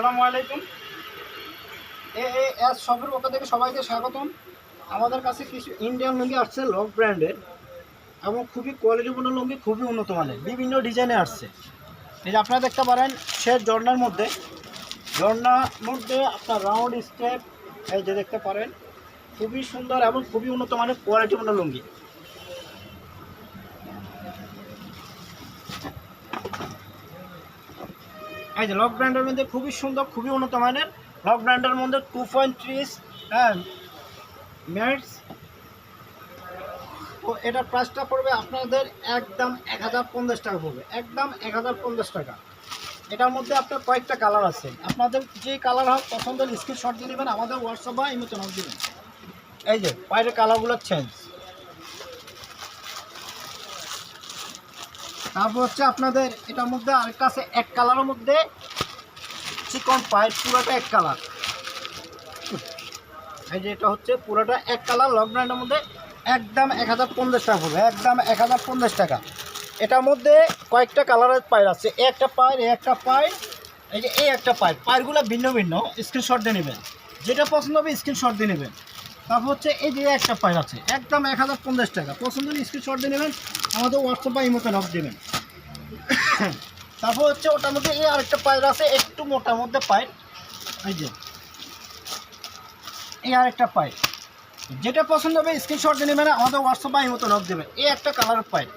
আসসালামু আলাইকুম। এ A S শপের পক্ষ থেকে সবাইকে স্বাগতম। আমাদের কাছে কিছু ইন্ডিয়ান লুঙ্গি আসছে লক ব্র্যান্ডের এবং খুবই কোয়ালিটিপূর্ণ লুঙ্গি, খুবই উন্নত মানের, বিভিন্ন ডিজাইনে আসছে। এই যে আপনারা দেখতে পারেন, সে জর্নার মধ্যে জর্নার মধ্যে আপনার রাউন্ড স্টেপ এই যে দেখতে পারেন, খুবই সুন্দর এবং খুবই উন্নত মানের কোয়ালিটিপূর্ণ লুঙ্গি। এই যে লক ব্র্যান্ডের মধ্যে খুবই সুন্দর, খুবই উন্নত মানের। লক ব্র্যান্ডের মধ্যে টু পয়েন্ট ত্রিশ হ্যাঁ মেরিটস তো এটার প্রাইসটা পড়বে আপনাদের একদম এক হাজার পঞ্চাশ টাকা পড়বে, একদম এক হাজার পঞ্চাশ টাকা। এটার মধ্যে আপনার কয়েকটা কালার আছে। আপনাদের যে কালার হয়, পছন্দের স্ক্রিনশট দিয়ে নেবেন আমাদের হোয়াটসঅ্যাপ বা ইমোতে দিবেন। এই যে বাইরের কালারগুলো চেঞ্জ তারপর হচ্ছে আপনাদের এটার মধ্যে আরেকটা আছে এক কালারের মধ্যে চিকন পাইপ পুরোটা এক কালার। এই যে এটা হচ্ছে পুরোটা এক কালার লক ব্র্যান্ডের মধ্যে একদম এক হাজার পঞ্চাশ টাকা পড়বে একদম এক হাজার পঞ্চাশ টাকা। এটার মধ্যে কয়েকটা কালারের পায়ের আছে, এই একটা পায়ের, এই একটা পায়ের, এই যে এই একটা পায়ের। পায়েরগুলো ভিন্ন ভিন্ন স্ক্রিনশট দিয়ে নেবেন। যেটা পছন্দ হবে স্ক্রিনশট দিয়ে নেবেন। তারপর হচ্ছে এই যে একটা পায়ের আছে, একদম এক হাজার পঞ্চাশ টাকা। পছন্দ হলে স্ক্রিনশট দিয়ে নেবেন। আমাদের হোয়াটসঅ্যাপ বা ইমোতে নক দেবেন। তারপর হচ্ছে ওটার মধ্যে এই আরেকটা পায়ের আছে, একটু মোটার মধ্যে পায়ের, এই যে, এই আরেকটা পায়ের। যেটা পছন্দ হবে স্ক্রিনশট দিয়ে নেবেন, আমাদের হোয়াটসঅ্যাপ বা ইমোতে নক দেবেন। এই একটা কালারের পায়ের।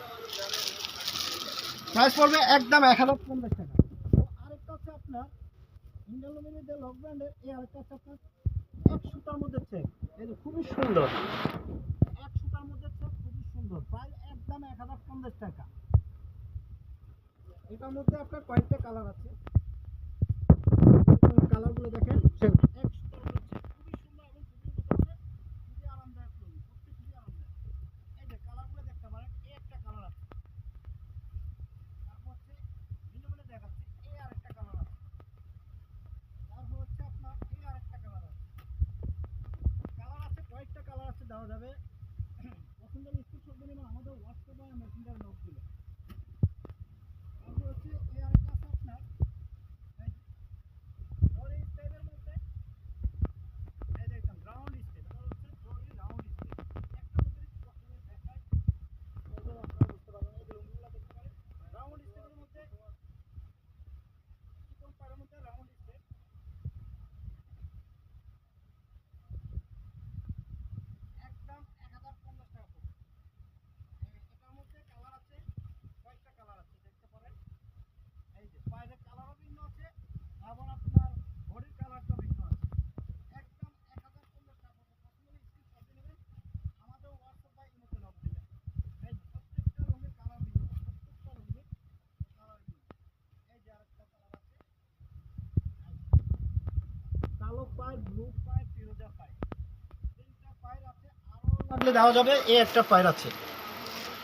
প্রাইস পড়বে একদম এক হাজার পঞ্চাশ টাকা। আরেকটা হচ্ছে আপনার ইন্ডিয়ান লক ব্র্যান্ডের এই আরেকটা হচ্ছে আপনার এক সুতার মধ্যে চেক যে খুবই সুন্দর এক সুতার মধ্যে চেক খুবই সুন্দর প্রায় একদম এক হাজার পঞ্চাশ টাকা। এটার মধ্যে আপনার কয়েকটা কালার আছে। কালারগুলো দেখেন same। এক সুতার মধ্যে check, খুবই সুন্দর এবং খুবই উন্নত মানের, খুবই আরামদায়ক লুঙ্গি, সত্যি খুবই আরামদায়ক। এই যে কালারগুলো দেখতে পারেন এই একটা কালার আছে তারপর হচ্ছে ভিন্ন ভিন্ন দেখাচ্ছে এই আরেকটা কালার আছে তারপর হচ্ছে আপনার এই আরেকটা কালার আছে কালার আছে কয়েকটা কালার আছে দেওয়া যাবে পছন্দের স্ক্রিনশট দিয়ে নেবেন আমাদের হোয়াটসঅ্যাপ বা মেসেঞ্জার নোট দিলে তারপর হচ্ছে এই আরেকটা আছে আপনার এই অরেঞ্জ টাইপের মধ্যে এই দেখুন রাউন্ড স্টেপ এটা হচ্ছে জরি রাউন্ড স্টেপ একটা মধ্যে চকলেট দেখায় ওগুলো আপনারা বুঝতে পারবেন এই যে লুঙ্গিগুলো দেখতে পারেন রাউন্ড স্টেপের মধ্যে চিকন পাড়ের মধ্যে রাউন্ড স্টেপ একদম এক হাজার পঞ্চাশ টাকা পড়বে এই এটার মধ্যে কালার আছে কয়েকটা কালার আছে দেখতে পারেন এই যে পায়ের কালারও ভিন্ন আছে এবং আপনার বডির কালারটা ভিন্ন আছে একদম এক হাজার পঞ্চাশ টাকা পড়বে প্রথমে স্ক্রিনশট দিয়ে নেবেন আমাদের হোয়াটসঅ্যাপ বা ইমোতে নক দিবেন এই যে প্রত্যেকটা রঙের কালার ভিন্ন প্রত্যেকটা রঙের কালার ভিন্ন এই যে আরেকটা কালার আছে পায়ের আছে আরও লাগলে দেওয়া যাবে, এই একটা পায়ের আছে।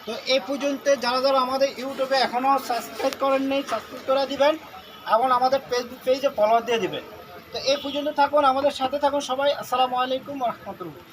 তো এই পর্যন্ত যারা যারা আমাদের ইউটিউবে এখনও সাবস্ক্রাইব করেন নেই সাবস্ক্রাইব করে দিবেন এবং আমাদের ফেসবুক পেজে ফলো দিয়ে দিবেন। তো এই পর্যন্ত থাকুন, আমাদের সাথে থাকুন সবাই। আসসালামু আলাইকুম রহমতুল্লাহ।